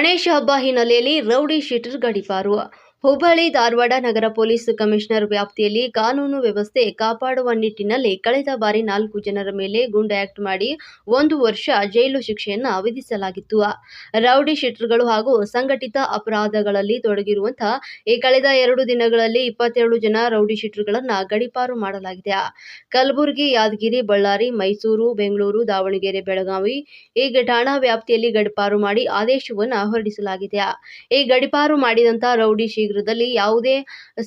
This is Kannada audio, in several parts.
ಗಣೇಶ ಹಬ್ಬ ಹಿನ್ನೆಲೆಯಲ್ಲಿ ರೌಡಿ ಶೀಟರ್ ಗಡಿಪಾರು ಹುಬ್ಬಳ್ಳಿ ಧಾರವಾಡ ನಗರ ಪೊಲೀಸ್ ಕಮಿಷನರ್ ವ್ಯಾಪ್ತಿಯಲ್ಲಿ ಕಾನೂನು ವ್ಯವಸ್ಥೆ ಕಾಪಾಡುವ ನಿಟ್ಟಿನಲ್ಲಿ ಕಳೆದ ಬಾರಿ ನಾಲ್ಕು ಜನರ ಮೇಲೆ ಗುಂಡು ಆಕ್ಟ್ ಮಾಡಿ ಒಂದು ವರ್ಷ ಜೈಲು ಶಿಕ್ಷೆಯನ್ನ ವಿಧಿಸಲಾಗಿತ್ತು. ರೌಡಿ ಶೀಟರ್ಗಳು ಹಾಗೂ ಸಂಘಟಿತ ಅಪರಾಧಗಳಲ್ಲಿ ತೊಡಗಿರುವಂತಹ ಈ ಕಳೆದ ಎರಡು ದಿನಗಳಲ್ಲಿ ಇಪ್ಪತ್ತೆರಡು ಜನ ರೌಡಿ ಶೀಟರ್ಗಳನ್ನು ಗಡಿಪಾರು ಮಾಡಲಾಗಿದೆ. ಕಲಬುರಗಿ, ಯಾದಗಿರಿ, ಬಳ್ಳಾರಿ, ಮೈಸೂರು, ಬೆಂಗಳೂರು, ದಾವಣಗೆರೆ, ಬೆಳಗಾವಿ ಈ ಠಾಣಾ ವ್ಯಾಪ್ತಿಯಲ್ಲಿ ಗಡಿಪಾರು ಮಾಡಿ ಆದೇಶವನ್ನು ಹೊರಡಿಸಲಾಗಿದೆ. ಈ ಗಡಿಪಾರು ಮಾಡಿದಂತಹ ರೌಡಿ ಶೀಘ್ರದಲ್ಲಿ ಯಾವುದೇ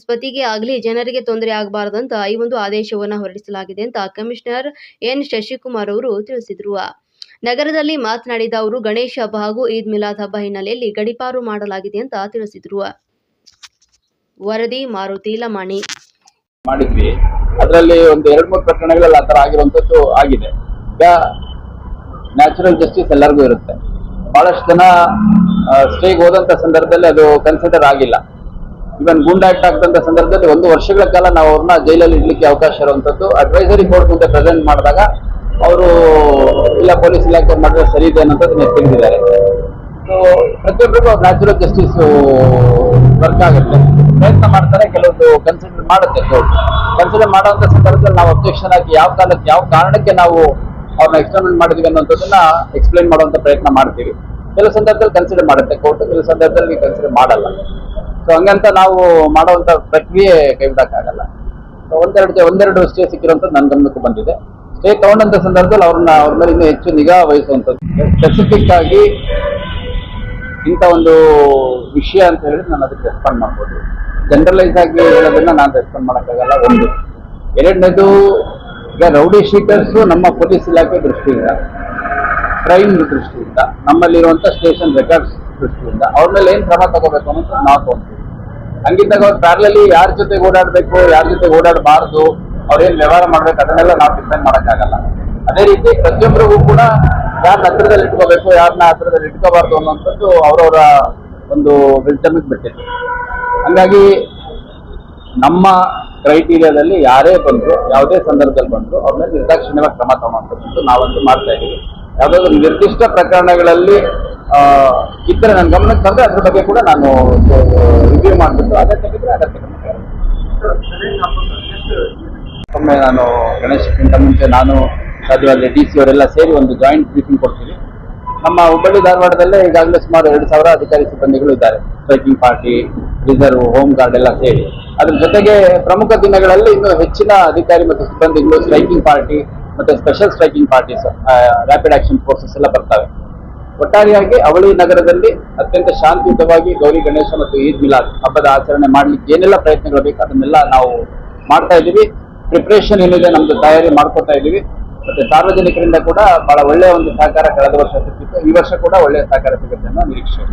ಸ್ಪತಿಗೆ ಆಗಲಿ ಜನರಿಗೆ ತೊಂದರೆ ಆಗಬಾರದು ಅಂತ ಈ ಒಂದು ಆದೇಶವನ್ನ ಹೊರಡಿಸಲಾಗಿದೆ ಅಂತ ಕಮಿಷನರ್ ಎನ್ ಶಶಿಕುಮಾರ್ ಅವರು ತಿಳಿಸಿದರು. ನಗರದಲ್ಲಿ ಮಾತನಾಡಿದ ಅವರು, ಗಣೇಶ ಹಬ್ಬ ಹಾಗೂ ಈದ್ ಮಿಲಾದ್ ಹಬ್ಬ ಹಿನ್ನೆಲೆಯಲ್ಲಿ ಗಡಿಪಾರು ಮಾಡಲಾಗಿದೆ ಅಂತ ತಿಳಿಸಿದರು. ವರದಿ ಮಾರುತಿ ಲಮಾಣಿ. ಮಾಡಿದ್ವಿ. ಅದರಲ್ಲಿ ಒಂದು ಎರಡು ಮೂರು ಪ್ರಕರಣಗಳಲ್ಲಿ ಆತರ ಆಗಿರುವಂತದ್ದು ಆಗಿದೆ. ಈಗ ನ್ಯಾಚುರಲ್ ಜಸ್ಟಿಸ್ ಎಲ್ಲರಿಗೂ ಇರುತ್ತೆ. ಬಹಳಷ್ಟು ಜನ ಸ್ಟೇಗೆ ಹೋದಂತ ಸಂದರ್ಭದಲ್ಲಿ ಅದು ಕನ್ಸಿಡರ್ ಆಗಿಲ್ಲ. ಇವನ್ ಗೂಂಡ್ ಆಕ್ಟ್ ಆಗ್ತಂತ ಸಂದರ್ಭದಲ್ಲಿ ಒಂದು ವರ್ಷಗಳ ಕಾಲ ನಾವು ಅವ್ರನ್ನ ಜೈಲಲ್ಲಿ ಇಡ್ಲಿಕ್ಕೆ ಅವಕಾಶ ಇರುವಂತದ್ದು. ಅಡ್ವೈಸರಿ ಕೋರ್ಟ್ ಮುಂದೆ ಪ್ರೆಸೆಂಟ್ ಮಾಡಿದಾಗ ಅವರು, ಇಲ್ಲ ಪೊಲೀಸ್ ಇಲಾಖೆ ಮಾಡಿದ್ರೆ ಸರಿ ಇದೆ ಅನ್ನೋದನ್ನ ತಿಳಿದಿದ್ದಾರೆ. ಸೊ ಪ್ರತಿಯೊಬ್ಬರಿಗೂ ನ್ಯಾಚುರಲ್ ಜಸ್ಟಿಸ್ ವರ್ಕ್ ಆಗುತ್ತೆ. ಪ್ರಯತ್ನ ಮಾಡ್ತಾರೆ, ಕೆಲವೊಂದು ಕನ್ಸಿಡರ್ ಮಾಡುತ್ತೆ. ಕೋರ್ಟ್ ಕನ್ಸಿಡರ್ ಮಾಡುವಂತ ಸಂದರ್ಭದಲ್ಲಿ ನಾವು ಅಬ್ಜೆಕ್ಷನ್ ಆಗಿ ಯಾವ ಕಾಲಕ್ಕೆ, ಯಾವ ಕಾರಣಕ್ಕೆ ನಾವು ಅವ್ರನ್ನ ಎಕ್ಸ್ಪ್ಲೈನ್ ಮಾಡಿದ್ವಿ ಅನ್ನೋದನ್ನ ಎಕ್ಸ್ಪ್ಲೈನ್ ಮಾಡುವಂತ ಪ್ರಯತ್ನ ಮಾಡ್ತೀವಿ. ಕೆಲವು ಸಂದರ್ಭದಲ್ಲಿ ಕನ್ಸಿಡರ್ ಮಾಡುತ್ತೆ. ಕೋರ್ಟ್ ಕೆಲವು ಸಂದರ್ಭದಲ್ಲಿ ಕನ್ಸಿಡರ್ ಮಾಡಲ್ಲ. ಸೊ ಹಂಗಂತ ನಾವು ಮಾಡುವಂತ ಪ್ರಕ್ರಿಯೆ ಕೈ ಬಿಡಕ್ಕಾಗಲ್ಲ ಸೊ ಒಂದೆರಡು ಒಂದೆರಡು ಸ್ಟೇ ಸಿಕ್ಕಿರುವಂತ ನನ್ನ ಗಮನಕ್ಕೆ ಬಂದಿದೆ. ಸ್ಟೇ ತಗೊಂಡಂತ ಸಂದರ್ಭದಲ್ಲಿ ಅವ್ರನ್ನ ಅವ್ರ ಮೇಲೆ ಇನ್ನೂ ಹೆಚ್ಚು ನಿಗಾ ವಹಿಸುವಂಥದ್ದು ಸ್ಪೆಸಿಫಿಕ್ ಆಗಿ ಇಂಥ ಒಂದು ವಿಷಯ ಅಂತ ಹೇಳಿದ್ರೆ ನಾನು ಅದಕ್ಕೆ ರೆಸ್ಪಾಂಡ್ ಮಾಡ್ಬೋದು. ಜನರಲೈಸ್ ಆಗಿ ಹೇಳೋದನ್ನ ನಾನು ರೆಸ್ಪಾಂಡ್ ಮಾಡೋಕ್ಕಾಗಲ್ಲ. ಒಂದು. ಎರಡನೇದು, ಈಗ ರೌಡಿ ಶೀಟರ್ಸು ನಮ್ಮ ಪೊಲೀಸ್ ಇಲಾಖೆ ದೃಷ್ಟಿಯಿಂದ ಕ್ರೈಮ್ ದೃಷ್ಟಿಯಿಂದ ನಮ್ಮಲ್ಲಿರುವಂಥ ಸ್ಟೇಷನ್ ರೆಕಾರ್ಡ್ಸ್ ದೃಷ್ಟಿಯಿಂದ ಅವ್ರ ಮೇಲೆ ಏನು ಕ್ರಮ ತಗೋಬೇಕು ಅನ್ನೋದು ನಾವು ಹಂಗಿದ್ದಾಗ ಅವ್ರು ಪ್ಯಾರಲಲ್ಲಿ ಯಾರ ಜೊತೆ ಓಡಾಡಬೇಕು, ಯಾರ ಜೊತೆ ಓಡಾಡಬಾರ್ದು, ಅವ್ರೇನ್ ವ್ಯವಹಾರ ಮಾಡ್ಬೇಕು, ಅದನ್ನೆಲ್ಲ ನಾವು ಡಿಸೈಡ್ ಮಾಡೋಕ್ಕಾಗಲ್ಲ. ಅದೇ ರೀತಿ ಪ್ರತಿಯೊಬ್ಬರಿಗೂ ಕೂಡ ಯಾರನ್ನ ಹತ್ರದಲ್ಲಿ ಇಟ್ಕೋಬೇಕು ಯಾರನ್ನ ಹತ್ರದಲ್ಲಿ ಇಟ್ಕೋಬಾರ್ದು ಅನ್ನೋಂಥದ್ದು ಅವರವರ ಒಂದು ವಿಲ್ಟಮಿಗೆ ಬಿಟ್ಟಿದೆ. ಹಂಗಾಗಿ ನಮ್ಮ ಕ್ರೈಟೀರಿಯಾದಲ್ಲಿ ಯಾರೇ ಬಂದ್ರು, ಯಾವುದೇ ಸಂದರ್ಭದಲ್ಲಿ ಬಂದ್ರು, ಅವ್ರ ಮೇಲೆ ನಿರ್ದಾಕ್ಷಿಣ್ಯವಾಗಿ ಕ್ರಮ ತಗೊಂಡು ನಾವಂತೂ ಮಾಡ್ತಾ ಇದ್ದೀವಿ ಯಾವುದಾದ್ರು ನಿರ್ದಿಷ್ಟ ಪ್ರಕರಣಗಳಲ್ಲಿ ಇದ್ರೆ ನನ್ನ ಗಮನಕ್ಕೆ ಬಂದ್ರೆ ಅದ್ರ ಬಗ್ಗೆ ಕೂಡ ನಾನು ರಿವ್ಯೂ ಮಾಡಿಬಿಟ್ಟು ಅದಕ್ಕೆ ಬಿದ್ದರೆ ಅಗತ್ಯ ಕ್ರಮ ಒಮ್ಮೆ ನಾನು ಗಣೇಶಕ್ಕಿಂತ ಮುಂಚೆ ನಾನು ಸಾಧ್ಯವಾದರೆ ಡಿ ಸಿ ಅವರೆಲ್ಲ ಸೇರಿ ಒಂದು ಜಾಯಿಂಟ್ ಬ್ರೀಫಿಂಗ್ ಕೊಡ್ತೀವಿ. ನಮ್ಮ ಹುಬ್ಬಳ್ಳಿ ಧಾರವಾಡದಲ್ಲೇ ಈಗಾಗಲೇ ಸುಮಾರು ಎರಡು ಸಾವಿರ ಅಧಿಕಾರಿ ಸಿಬ್ಬಂದಿಗಳು ಇದ್ದಾರೆ. Striking party reserve home guard ಎಲ್ಲ ಸೇರಿ. ಅದ್ರ ಜೊತೆಗೆ ಪ್ರಮುಖ ದಿನಗಳಲ್ಲಿ ಇನ್ನು ಹೆಚ್ಚಿನ ಅಧಿಕಾರಿ ಮತ್ತು ಸಿಬ್ಬಂದಿಗಳು ಸ್ಟ್ರೈಕಿಂಗ್ ಪಾರ್ಟಿ ಮತ್ತೆ special striking parties rapid action forces ಎಲ್ಲ ಬರ್ತವೆ. ಒಟ್ಟಾರೆಯಾಗಿ ಅವಳಿ ನಗರದಲ್ಲಿ ಅತ್ಯಂತ ಶಾಂತಿಯುತವಾಗಿ ಗೌರಿ ಗಣೇಶ ಮತ್ತು ಈದ್ ಮಿಲಾದ್ ಹಬ್ಬದ ಆಚರಣೆ ಮಾಡ್ಲಿಕ್ಕೆ ಏನೆಲ್ಲ ಪ್ರಯತ್ನಗಳು ಬೇಕು ಅದನ್ನೆಲ್ಲ ನಾವು ಮಾಡ್ತಾ ಇದ್ದೀವಿ. ಪ್ರಿಪರೇಷನ್ ಏನಿದೆ ನಮ್ದು ತಯಾರಿ ಮಾಡ್ಕೊತಾ ಇದ್ದೀವಿ. ಮತ್ತೆ ಸಾರ್ವಜನಿಕರಿಂದ ಕೂಡ ಬಹಳ ಒಳ್ಳೆಯ ಒಂದು ಸಹಕಾರ ಕಳೆದ ವರ್ಷ ಸಿಕ್ಕಿತ್ತು. ಈ ವರ್ಷ ಕೂಡ ಒಳ್ಳೆಯ ಸಹಕಾರ ಸಿಗುತ್ತೆ ಅನ್ನೋ ನಿರೀಕ್ಷೆ.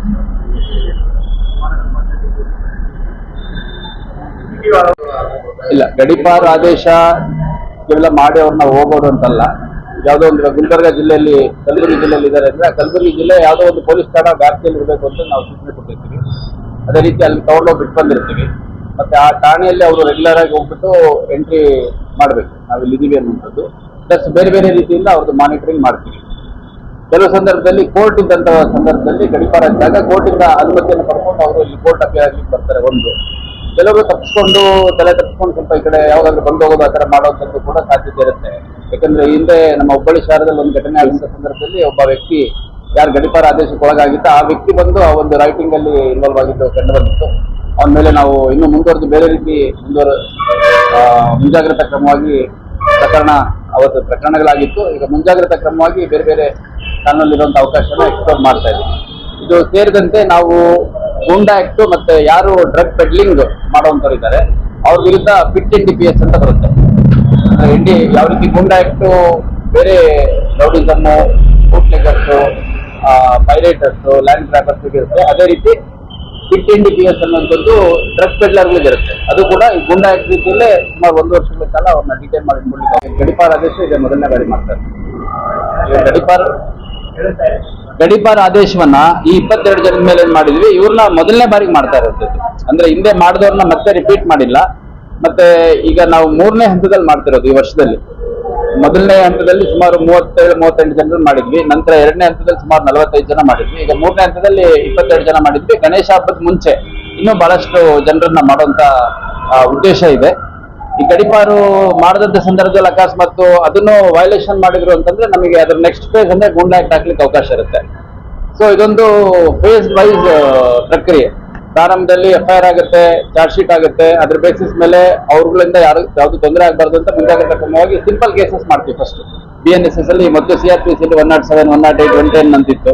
ಇಲ್ಲ, ಗಡಿಪಾರ್ ಆದೇಶ ಕೇವಲ ಮಾಡಿ ಅವ್ರನ್ನ ಹೋಗೋದು ಅಂತಲ್ಲ. ಯಾವುದೋ ಒಂದು ಗುಲ್ಬರ್ಗ ಜಿಲ್ಲೆಯಲ್ಲಿ, ಕಲಬುರಗಿ ಜಿಲ್ಲೆಯಲ್ಲಿ ಇದ್ದಾರೆ ಅಂದ್ರೆ ಕಲಬುರಗಿ ಜಿಲ್ಲೆ ಯಾವುದೋ ಒಂದು ಪೊಲೀಸ್ ಠಾಣಾ ವ್ಯಾಪ್ತಿಯಲ್ಲಿ ಇರಬೇಕು ಅಂತ ನಾವು ಸೂಚನೆ ಕೊಟ್ಟಿರ್ತೀವಿ. ಅದೇ ರೀತಿ ಅಲ್ಲಿ ತಗೊಂಡೋಗಿ ಬಿಟ್ಟು ಬಂದಿರ್ತೀವಿ. ಮತ್ತೆ ಆ ಠಾಣೆಯಲ್ಲಿ ಅವರು ರೆಗ್ಯುಲರ್ ಆಗಿ ಹೋಗ್ಬಿಟ್ಟು ಎಂಟ್ರಿ ಮಾಡಬೇಕು. ನಾವು ಇಲ್ಲಿದ್ದೀವಿ ಅನ್ನುವಂಥದ್ದು. ಪ್ಲಸ್ ಬೇರೆ ಬೇರೆ ರೀತಿಯಿಂದ ಅವ್ರದ್ದು ಮಾನಿಟರಿಂಗ್ ಮಾಡ್ತೀವಿ. ಕೆಲವು ಸಂದರ್ಭದಲ್ಲಿ ಕೋರ್ಟ್ ಇದ್ದಂತ ಸಂದರ್ಭದಲ್ಲಿ ಗಡಿಪಾರ ಇದ್ದಾಗ ಇಂದ ಅನುಮತಿಯನ್ನು ಪಡ್ಕೊಂಡು ಅವರು ಇಲ್ಲಿ ಕೋರ್ಟ್ ಅಪ್ಲೈ ಆಗ್ಲಿಕ್ಕೆ ಬರ್ತಾರೆ ಒಂದು. ಕೆಲವರು ತಪ್ಪಿಸ್ಕೊಂಡು, ತಲೆ ತಪ್ಪಿಸ್ಕೊಂಡು ಸ್ವಲ್ಪ ಈ ಕಡೆ ಯಾವ್ದಾದ್ರು ಬಂದು ಹೋಗೋದು ಆ ಥರ ಮಾಡೋವಂಥದ್ದು ಕೂಡ ಸಾಧ್ಯತೆ ಇರುತ್ತೆ. ಯಾಕಂದ್ರೆ ಹಿಂದೆ ನಮ್ಮ ಹುಬ್ಬಳ್ಳಿ ಶಹರದಲ್ಲಿ ಒಂದು ಘಟನೆ ಆಗಿದ್ದ ಸಂದರ್ಭದಲ್ಲಿ ಒಬ್ಬ ವ್ಯಕ್ತಿ ಯಾರು ಗಡಿಪಾರ ಆದೇಶಕ್ಕೆ ಒಳಗಾಗಿತ್ತು ಆ ವ್ಯಕ್ತಿ ಬಂದು ಆ ಒಂದು ರೈಟಿಂಗ್ ಅಲ್ಲಿ ಇನ್ವಾಲ್ವ್ ಆಗಿದ್ದು ಕಂಡು ಬಂದಿತ್ತು. ಅವನ ಮೇಲೆ ನಾವು ಇನ್ನು ಮುಂದುವರೆದು ಬೇರೆ ರೀತಿ ಮುಂದುವರ ಮುಂಜಾಗ್ರತಾ ಕ್ರಮವಾಗಿ ಪ್ರಕರಣ ಅವತ್ತು ಪ್ರಕರಣಗಳಾಗಿತ್ತು. ಈಗ ಮುಂಜಾಗ್ರತಾ ಕ್ರಮವಾಗಿ ಬೇರೆ ಬೇರೆ ಕಾನೂನಲ್ಲಿರುವಂತ ಅವಕಾಶನ ಎಕ್ಸ್ಪ್ಲೋರ್ ಮಾಡ್ತಾ ಇದ್ದೀವಿ. ಇದು ಸೇರಿದಂತೆ ನಾವು ಗೂಂಡಾ ಆಕ್ಟ್ ಮತ್ತೆ ಯಾರು ಡ್ರಗ್ ಪೆಡ್ಲಿಂಗ್ ಮಾಡುವಂತವ್ರು ಅವ್ರ ವಿರುದ್ಧ PIT N D P S ಅಂತ ಬರುತ್ತೆ. ಇಂಡಿ ಯಾವ ರೀತಿ ಬೇರೆ ಆಕ್ಟ್ ಬೇರೆ ರೌಡಿಸಮ್ಮು ಬೂಟ್ಲೆಗರ್ಸು ಪೈರೇಟರ್ಸ್ ಲ್ಯಾಂಡ್ ಟ್ರಾಪರ್ಸ್ ಇರುತ್ತೆ. ಅದೇ ರೀತಿ PIT N D P S ಅನ್ನುವಂಥದ್ದು ಡ್ರಗ್ ಪೆಡ್ಲರ್ಗಳಿಗೆ ಇರುತ್ತೆ. ಅದು ಕೂಡ ಈ ಗುಂಡಾ ಸುಮಾರು ಒಂದು ವರ್ಷಗಳ ಕಾಲ ಅವ್ರನ್ನ ಡಿಟೈನ್ ಮಾಡಿ ಇಟ್ಕೊಂಡಿದ್ದಾರೆ. ಗಡಿಪಾರ್ ಆದೇಶ ಇದೆ, ಮೊದಲನೇ ಬಾರಿ ಮಾಡ್ತಾರೆ. ಗಡಿಪಾರ್ ಗಡಿಪಾರ್ ಆದೇಶವನ್ನ ಈ ಇಪ್ಪತ್ತೆರಡು ಜನದ ಮೇಲೆ ಮಾಡಿದ್ವಿ? ಇವ್ರನ್ನ ಮೊದಲನೇ ಬಾರಿಗೆ ಮಾಡ್ತಾ ಇರೋದು. ಅಂದ್ರೆ ಹಿಂದೆ ಮಾಡಿದವ್ರನ್ನ ಮತ್ತೆ ರಿಪೀಟ್ ಮಾಡಿಲ್ಲ. ಮತ್ತೆ ಈಗ ನಾವು ಮೂರನೇ ಹಂತದಲ್ಲಿ ಮಾಡ್ತಿರೋದು ಈ ವರ್ಷದಲ್ಲಿ. ಮೊದಲನೇ ಹಂತದಲ್ಲಿ ಸುಮಾರು ಮೂವತ್ತ ಮೂವತ್ತೇಳು, ಮೂವತ್ತೆಂಟು ಜನರು ಮಾಡಿದ್ವಿ. ನಂತರ ಎರಡನೇ ಹಂತದಲ್ಲಿ ಸುಮಾರು ನಲವತ್ತೈದು ಜನ ಮಾಡಿದ್ವಿ. ಈಗ ಮೂರನೇ ಹಂತದಲ್ಲಿ ಇಪ್ಪತ್ತೆರಡು ಜನ ಮಾಡಿದ್ವಿ. ಗಣೇಶ ಹಬ್ಬದ ಮುಂಚೆ ಇನ್ನೂ ಬಹಳಷ್ಟು ಜನರನ್ನ ಮಾಡುವಂತ ಉದ್ದೇಶ ಇದೆ. ಈ ಗಡಿಪಾರು ಮಾಡದಂತ ಸಂದರ್ಭದಲ್ಲಿ ಅಕಸ್ಮಾತ್ ಅದನ್ನು ವೈಲೇಷನ್ ಮಾಡಿದ್ರು ಅಂತಂದ್ರೆ ನಮಗೆ ಅದ್ರ ನೆಕ್ಸ್ಟ್ ಫೇಸ್ ಅಂದ್ರೆ ಗುಂಡ್ ಆಕ್ಟ್ ಹಾಕ್ಲಿಕ್ಕೆ ಅವಕಾಶ ಇರುತ್ತೆ. ಸೊ ಇದೊಂದು ಫೇಸ್ ವೈಸ್ ಪ್ರಕ್ರಿಯೆ. ಪ್ರಾರಂಭದಲ್ಲಿ ಎಫ್ಐಆರ್ ಆಗುತ್ತೆ ಚಾರ್ಜ್ ಶೀಟ್ ಆಗುತ್ತೆ. ಅದ್ರ ಬೇಸಿಸ್ ಮೇಲೆ ಅವ್ರಗಳಿಂದ ಯಾರು ಯಾವ್ದು ತೊಂದರೆ ಆಗಬಾರ್ದು ಅಂತ ಮುಂಜಾಗ್ರತಾ ಕ್ರಮವಾಗಿ ಸಿಂಪಲ್ ಕೇಸಸ್ ಮಾಡ್ತೀವಿ first B N S S ಅಲ್ಲಿ ಮೊದಲು C R P C one nought seven one nought eight one ten ಅಂತಿತ್ತು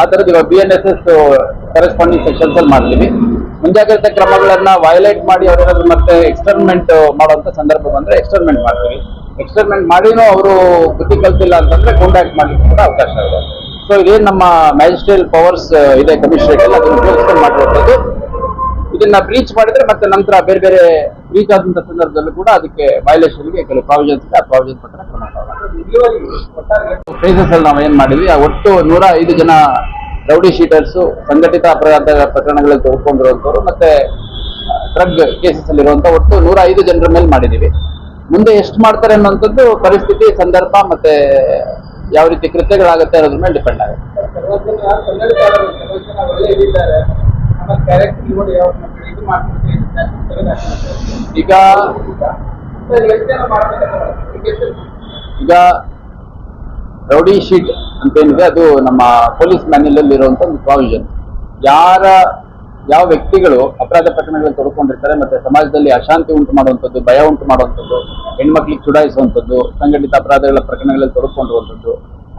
ಆ ಥರದ್ದು ಇವಾಗ B N S S corresponding sections ಅಲ್ಲಿ ಮಾಡ್ತೀವಿ. ಮುಂಜಾಗ್ರತಾ ಕ್ರಮಗಳನ್ನ ವೈಲೈಟ್ ಮಾಡಿ ಅವರೇನಾದ್ರು ಮತ್ತೆ ಎಕ್ಸ್ಪೆರಿಮೆಂಟ್ ಮಾಡುವಂತ ಸಂದರ್ಭ ಬಂದ್ರೆ ಎಕ್ಸ್ಪೆರಿಮೆಂಟ್ ಮಾಡ್ತೀವಿ. ಎಕ್ಸ್ಪೆರಿಮೆಂಟ್ ಮಾಡಿನೂ ಅವರು ಬುದ್ಧಿ ಕಲ್ತಿಲ್ಲ ಅಂತಂದ್ರೆ ಕಾಂಟ್ಯಾಕ್ಟ್ ಮಾಡ್ಲಿಕ್ಕೆ ಕೂಡ ಅವಕಾಶ ಇದೆ. ಸೊ ಇದೇನು ನಮ್ಮ ಮ್ಯಾಜಿಸ್ಟ್ರೇಲ್ ಪವರ್ಸ್ ಇದೆ ಕಮಿಷನರೇಟ್ ಅಲ್ಲಿ ಅದನ್ನು ಉಪಯೋಗಿಸ್ಕೊಂಡು ಮಾಡಿರುವಂಥದ್ದು. ಇದನ್ನ ಬ್ರೀಚ್ ಮಾಡಿದ್ರೆ ಮತ್ತೆ ನಂತರ ಬೇರೆ ಬೇರೆ ಬ್ರೀಚ್ ಆದಂತ ಸಂದರ್ಭದಲ್ಲೂ ಕೂಡ ಅದಕ್ಕೆ ವೈಲೇಷನ್ಗೆ ಕೆಲವು ಪ್ರಾವಿಷನ್ಸ್ ಇದೆ ಆ ಪ್ರಾವಿಷನ್ ಪ್ರಕಾರ ಕ್ರಮ ಫೇಸಸ್ ಅಲ್ಲಿ ನಾವು ಏನ್ ಮಾಡಿದ್ವಿ ಒಟ್ಟು ನೂರ ಐದು ಜನ ರೌಡಿ ಶೀಟರ್ಸ್ ಸಂಘಟಿತ ಅಪರಾಧ ಪ್ರಕರಣಗಳಲ್ಲಿ ತೊಡ್ಕೊಂಡಿರುವಂತವ್ರು ಮತ್ತೆ ಡ್ರಗ್ ಕೇಸಸ್ ಅಲ್ಲಿ ಇರುವಂತ ಒಟ್ಟು ನೂರ ಐದು ಜನರ ಮೇಲೆ ಮಾಡಿದ್ದೀವಿ. ಮುಂದೆ ಎಷ್ಟು ಮಾಡ್ತಾರೆ ಅನ್ನುವಂಥದ್ದು ಪರಿಸ್ಥಿತಿ, ಸಂದರ್ಭ ಮತ್ತೆ ಯಾವ ರೀತಿ ಕೃತ್ಯಗಳಾಗುತ್ತೆ ಅನ್ನೋದ್ರ ಮೇಲೆ ಡಿಪೆಂಡ್ ಆಗುತ್ತೆ. ಈಗ ಈಗ ರೌಡಿ ಶೀಟ್ ಅಂತ ಏನಿದೆ ಅದು ನಮ್ಮ ಪೊಲೀಸ್ ಮ್ಯಾನ್ಯಲ್ ಇರುವಂತ ಒಂದು ಪ್ರಾವಿಷನ್ ಯಾರ, ಯಾವ ವ್ಯಕ್ತಿಗಳು ಅಪರಾಧ ಪ್ರಕರಣಗಳಲ್ಲಿ ತೊಡ್ಕೊಂಡಿರ್ತಾರೆ, ಮತ್ತೆ ಸಮಾಜದಲ್ಲಿ ಅಶಾಂತಿ ಉಂಟು ಮಾಡುವಂಥದ್ದು, ಭಯ ಉಂಟು ಮಾಡುವಂಥದ್ದು, ಹೆಣ್ಮಕ್ಳಿಗೆ ಚುಡಾಯಿಸುವಂಥದ್ದು, ಸಂಘಟಿತ ಅಪರಾಧಗಳ ಪ್ರಕರಣಗಳಲ್ಲಿ ತೊಡ್ಕೊಂಡಿರುವಂಥದ್ದು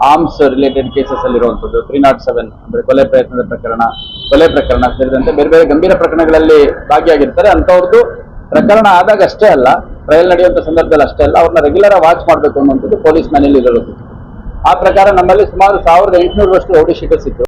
ಆರ್ಮ್ಸ್ ರಿಲೇಟೆಡ್ ಕೇಸಸ್ ಅಲ್ಲಿ ಇರುವಂಥದ್ದು ತ್ರೀ ನಾಟ್ ಸೆವೆನ್ ಅಂದ್ರೆ ಕೊಲೆ ಪ್ರಯತ್ನದ ಪ್ರಕರಣ, ಕೊಲೆ ಪ್ರಕರಣ ಸೇರಿದಂತೆ ಬೇರೆ ಬೇರೆ ಗಂಭೀರ ಪ್ರಕರಣಗಳಲ್ಲಿ ಭಾಗಿಯಾಗಿರ್ತಾರೆ. ಅಂತವ್ರದ್ದು ಪ್ರಕರಣ ಆದಾಗ ಅಷ್ಟೇ ಅಲ್ಲ ಟ್ರಯಲ್ ನಡೆಯುವಂತ ಸಂದರ್ಭದಲ್ಲಿ ಅಷ್ಟೇ ಅಲ್ಲ, ಅವ್ರನ್ನ ರೆಗ್ಯುಲರ್ ವಾಚ್ ಮಾಡಬೇಕು ಅನ್ನುವಂಥದ್ದು ಪೊಲೀಸ್ ಮ್ಯಾನಲ್ಲಿ ಇರೋದು ಆ ಪ್ರಕಾರ ನಮ್ಮಲ್ಲಿ ಸುಮಾರು ಸಾವಿರದ ಎಂಟುನೂರರಷ್ಟು ರೌಡಿ ಶೀಟರ್ಸ್ ಇತ್ತು